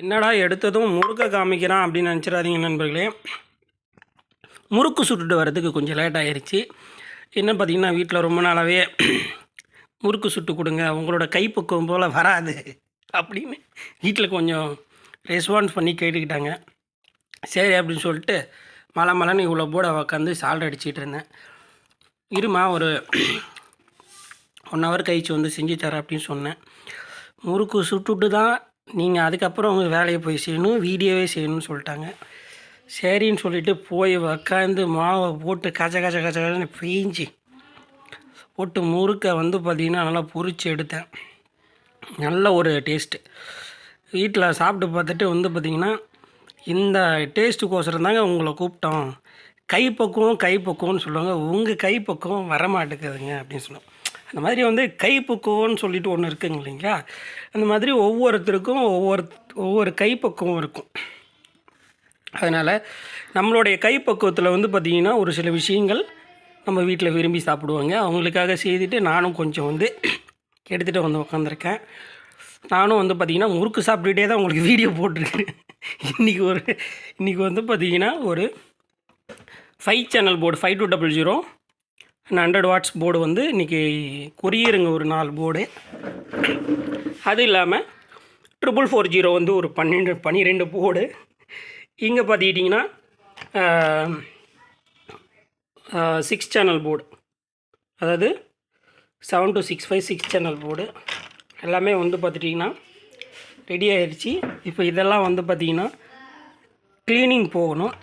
என்னடா எடுத்ததும் முறுக்க காமிக்கிறான் அப்படின்னு நினச்சிடாதீங்க நண்பர்களே. முறுக்கு சுட்டுட்டு வரதுக்கு கொஞ்சம் லேட் ஆகிருச்சு என்ன பார்த்தீங்கன்னா வீட்டில் ரொம்ப நாளாகவே முறுக்கு சுட்டு கொடுங்க. உங்களோட கைப்பக்குவம் போல் வராது அப்படின்னு வீட்டில் கொஞ்சம் ரெஸ்பான்ஸ் பண்ணி கேட்டுக்கிட்டாங்க. சரி அப்படின்னு சொல்லிட்டு மலை மலைன்னு இவ்வளோ போட உக்காந்து சால்ட் அடிச்சிட்டு இருந்தேன். இருமா ஒரு ஒன் ஹவர் கழிச்சு வந்து செஞ்சு தரேன் அப்படின்னு சொன்னேன். முறுக்கு சுட்டுட்டு தான் நீங்கள் அதுக்கப்புறம் உங்கள் வேலையை போய் செய்யணும் வீடியோவே செய்யணும்னு சொல்லிட்டாங்க. சரின்னு சொல்லிட்டு போய் உக்காந்து மாவை போட்டு கச்ச கச்ச கச்ச கஜன்னு பிழிஞ்சு போட்டு முறுக்கை வந்து பார்த்திங்கன்னா நல்லா பொறிச்சு எடுத்தேன். நல்ல ஒரு டேஸ்ட்டு வீட்டில் சாப்பிட்டு பார்த்துட்டு வந்து பார்த்திங்கன்னா இந்த டேஸ்ட்டுக்கோசரம் தாங்க உங்களை கூப்பிட்டோம். கைப்பக்குவம் கைப்பக்குவம்னு சொல்லுவாங்க. உங்கள் கைப்பக்குவம் வரமாட்டேங்குதுங்க அப்படின்னு சொல்லுவோம். அந்த மாதிரி வந்து கைப்பக்குவம்னு சொல்லிட்டு ஒன்று இருக்குங்க இல்லைங்களா? அந்த மாதிரி ஒவ்வொருத்தருக்கும் ஒவ்வொரு ஒவ்வொரு கைப்பக்குவம் இருக்கும். அதனால் நம்மளுடைய கைப்பக்குவத்தில் வந்து பார்த்திங்கன்னா ஒரு சில விஷயங்கள் நம்ம வீட்டில் விரும்பி சாப்பிடுவாங்க. அவங்களுக்காக செய்துட்டு நானும் கொஞ்சம் வந்து எடுத்துகிட்டு வந்து உட்காந்துருக்கேன் நானும் வந்து பார்த்திங்கன்னா முறுக்கு சாப்பிட்டுட்டே தான் உங்களுக்கு வீடியோ போட்டிருக்கேன். இன்றைக்கி ஒரு இன்றைக்கி வந்து பார்த்திங்கன்னா ஒரு five channel board five two double zero hundred watts board வந்து இன்றைக்கி கொரியருங்க ஒரு நாலு போர்டு அது இல்லாமல் ட்ரிபிள் ஃபோர் ஜீரோ வந்து ஒரு பன்னெண்டு பன்னிரெண்டு போர்டு இங்கே பார்த்துக்கிட்டிங்கன்னா சிக்ஸ் சேனல் போர்டு அதாவது seven two six five six channel board எல்லாமே வந்து பார்த்துட்டிங்கன்னா ரெடி ஆகிடுச்சி இப்போ இதெல்லாம் வந்து பார்த்திங்கன்னா க்ளீனிங் போகணும்.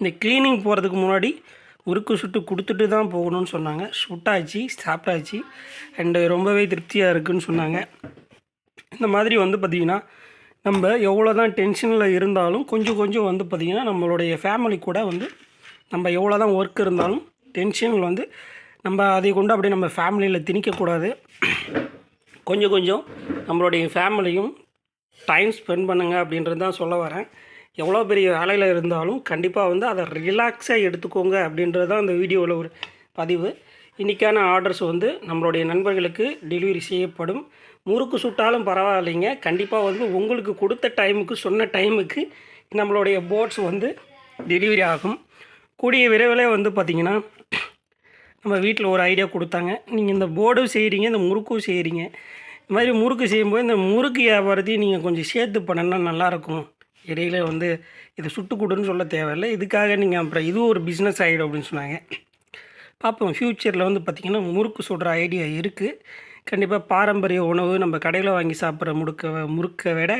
இந்த க்ளீனிங் போகிறதுக்கு முன்னாடி உருக்கு சுட்டு கொடுத்துட்டு தான் போகணும்னு சொன்னாங்க. சுட்டாச்சு சாப்பிட்டாச்சு. அண்டு ரொம்பவே திருப்தியாக இருக்குன்னு சொன்னாங்க. இந்த மாதிரி வந்து பார்த்திங்கன்னா நம்ம எவ்வளோ தான் டென்ஷனில் இருந்தாலும் கொஞ்சம் கொஞ்சம் வந்து பார்த்திங்கன்னா நம்மளுடைய ஃபேமிலி கூட வந்து நம்ம எவ்வளோ தான் ஒர்க் இருந்தாலும் டென்ஷனில் வந்து நம்ம அதை கொண்டு அப்படியே நம்ம ஃபேமிலியில் திணிக்கக்கூடாது. கொஞ்சம் கொஞ்சம் நம்மளுடைய ஃபேமிலியும் டைம் ஸ்பெண்ட் பண்ணுங்கள் அப்படின்றது தான் சொல்ல வரேன். எவ்வளோ பெரிய வேலையில் இருந்தாலும் கண்டிப்பாக வந்து அதை ரிலாக்ஸாக எடுத்துக்கோங்க அப்படின்றது தான் இந்த வீடியோவில் ஒரு பதிவு. இன்றைக்கான ஆர்டர்ஸ் வந்து நம்மளுடைய நண்பர்களுக்கு டெலிவரி செய்யப்படும். முறுக்கு சுட்டாலும் பரவாயில்லைங்க. கண்டிப்பாக வந்து உங்களுக்கு கொடுத்த டைமுக்கு சொன்ன டைமுக்கு நம்மளுடைய போட்ஸ் வந்து டெலிவரி ஆகும். கூடிய விரைவில் வந்து பார்த்திங்கன்னா நம்ம வீட்டில் ஒரு ஐடியா கொடுத்தாங்க. நீங்கள் இந்த போர்டும் செய்கிறீங்க இந்த முறுக்கும் செய்கிறீங்க இந்த மாதிரி முறுக்கு செய்யும்போது இந்த முறுக்கு வியாபாரத்தையும் நீங்கள் கொஞ்சம் சேர்த்து பண்ணணும்னா நல்லாயிருக்கும் இடையில வந்து இதை சுட்டு கொடுன்னு சொல்ல தேவையில்லை. இதுக்காக நீங்கள் அப்புறம் இது ஒரு பிஸ்னஸ் ஆகிடும் அப்படின்னு சொன்னாங்க. பார்ப்போம். ஃப்யூச்சரில் வந்து பார்த்திங்கன்னா முறுக்கு சுடுற ஐடியா இருக்குது கண்டிப்பாக பாரம்பரிய உணவு நம்ம கடையில் வாங்கி சாப்பிட்ற முறுக்க முறுக்கை விட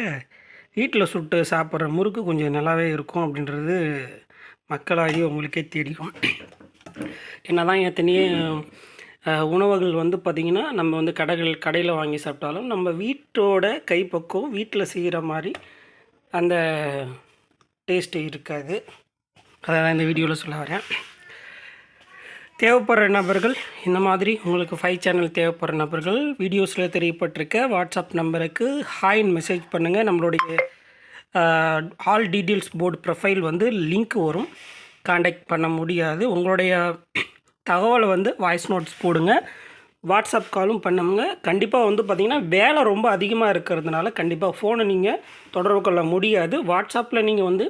வீட்டில் சுட்டு சாப்பிட்ற முறுக்கு கொஞ்சம் நல்லாவே இருக்கும் அப்படின்றது மக்களாகி உங்களுக்கே தெரியும். என்னதான் எத்தனையோ எத்தனையே உணவுகள் வந்து பார்த்திங்கன்னா நம்ம வந்து கடைகள் கடையில் வாங்கி சாப்பிட்டாலும் நம்ம வீட்டோட கைப்பக்குவம் வீட்டில் செய்கிற மாதிரி அந்த டேஸ்ட்டு இருக்காது. அதை தான் இந்த வீடியோவில் சொல்ல வரேன். தேவைப்படுற நபர்கள் இந்த மாதிரி உங்களுக்கு ஃபைவ் சேனல் தேவைப்படுற நபர்கள் வீடியோஸில் தெரியப்பட்டிருக்க வாட்ஸ்அப் நம்பருக்கு ஹாய்ன்னு மெசேஜ் பண்ணுங்கள் நம்மளுடைய ஆல் டீட்டெயில்ஸ் போர்டு ப்ரொஃபைல் வந்து லிங்க் வரும். காண்டாக்ட் பண்ண முடியாது. உங்களுடைய தகவலை வந்து வாய்ஸ் நோட்ஸ் போடுங்க. வாட்ஸ்அப் காலும் பண்ணுங்க கண்டிப்பாக வந்து பார்த்திங்கன்னா வேலை ரொம்ப அதிகமாக இருக்கிறதுனால கண்டிப்பாக ஃபோனை நீங்கள் தொடர்பு கொள்ள முடியாது. வாட்ஸ்அப்பில் நீங்கள் வந்து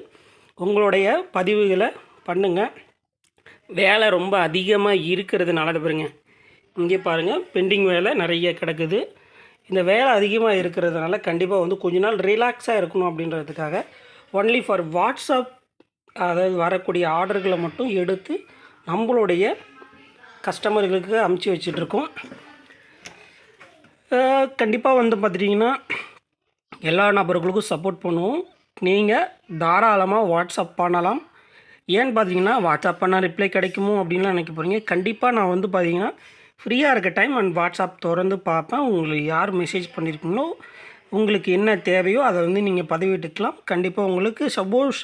உங்களுடைய பதிவுகளை பண்ணுங்கள் வேலை ரொம்ப அதிகமாக இருக்கிறதுனால அதை பாருங்க. இங்கே பாருங்கள் பெண்டிங் வேலை நிறைய கிடக்குது. இந்த வேலை அதிகமாக இருக்கிறதுனால கண்டிப்பாக வந்து கொஞ்ச நாள் ரிலாக்ஸாக இருக்கணும் அப்படின்றதுக்காக ஒன்லி ஃபார் வாட்ஸ்அப் அதாவது வரக்கூடிய ஆர்டர்களை மட்டும் எடுத்து நம்மளுடைய கஸ்டமர்களுக்கு அமுச்சு வச்சிட்ருக்கோம். கண்டிப்பாக வந்து பார்த்துட்டிங்கன்னா எல்லா நபர்களுக்கும் சப்போர்ட் பண்ணுவோம். நீங்கள் தாராளமாக வாட்ஸ்அப் பண்ணலாம். ஏன்னு பார்த்தீங்கன்னா வாட்ஸ்அப் பண்ணால் ரிப்ளை கிடைக்குமோ அப்படின்லாம் நினைக்க போகிறீங்க கண்டிப்பாக நான் வந்து பார்த்தீங்கன்னா ஃப்ரீயாக இருக்க டைம் அண்ட் வாட்ஸ்அப் திறந்து பார்ப்பேன் உங்களுக்கு யார் மெசேஜ் பண்ணியிருக்கீங்களோ உங்களுக்கு என்ன தேவையோ அதை வந்து நீங்கள் பதிவிட்டுக்கலாம். கண்டிப்பாக உங்களுக்கு சப்போஸ்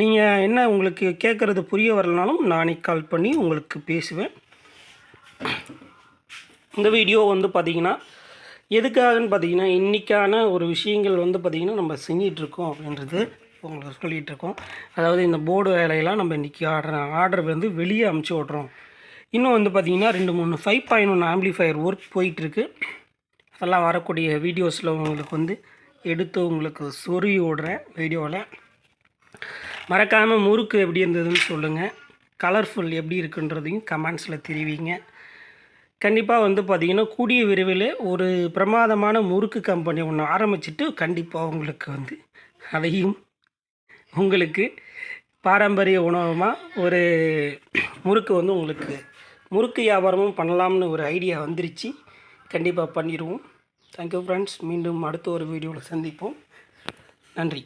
நீங்கள் என்ன உங்களுக்கு கேட்குறது புரிய வரலனாலும் நானே கால் பண்ணி உங்களுக்கு பேசுவேன். இந்த வீடியோ வந்து பார்த்திங்கன்னா எதுக்காகன்னு பார்த்தீங்கன்னா இன்றைக்கான ஒரு விஷயங்கள் வந்து பார்த்திங்கன்னா நம்ம செஞ்சிட்ருக்கோம் அப்படின்றது உங்களுக்கு சொல்லிகிட்டு இருக்கோம் அதாவது இந்த போர்டு வேலையெல்லாம் நம்ம இன்றைக்கி ஆர்டர் ஆர்டர் வந்து வெளியே அமுச்சு விட்றோம். இன்னும் வந்து பார்த்திங்கன்னா ரெண்டு மூணு ஃபைவ் பாயிண்ட் ஒன்று ஆம்பிளிஃபையர் ஒர்க் போயிட்டுருக்கு அதெல்லாம் வரக்கூடிய வீடியோஸில் உங்களுக்கு வந்து எடுத்து உங்களுக்கு சொருகி விடுறேன் வீடியோவில் மறக்காமல் முறுக்கு எப்படி இருந்ததுன்னு சொல்லுங்கள் கலர்ஃபுல் எப்படி இருக்குன்றதையும் கமெண்ட்ஸில் தெரிவிங்க. கண்டிப்பாக வந்து பார்த்திங்கன்னா கூடிய விரைவில் ஒரு பிரமாதமான முறுக்கு கம்பெனி ஒன்று ஆரம்பிச்சிட்டு கண்டிப்பாக உங்களுக்கு வந்து அதையும் உங்களுக்கு பாரம்பரிய உணவமாக ஒரு முறுக்கு வந்து உங்களுக்கு முறுக்கு வியாபாரமும் பண்ணலாம்னு ஒரு ஐடியா வந்துருச்சு. கண்டிப்பாக பண்ணிடுவோம் தேங்க்யூ ஃப்ரெண்ட்ஸ் மீண்டும் அடுத்த ஒரு வீடியோவில் சந்திப்போம். நன்றி.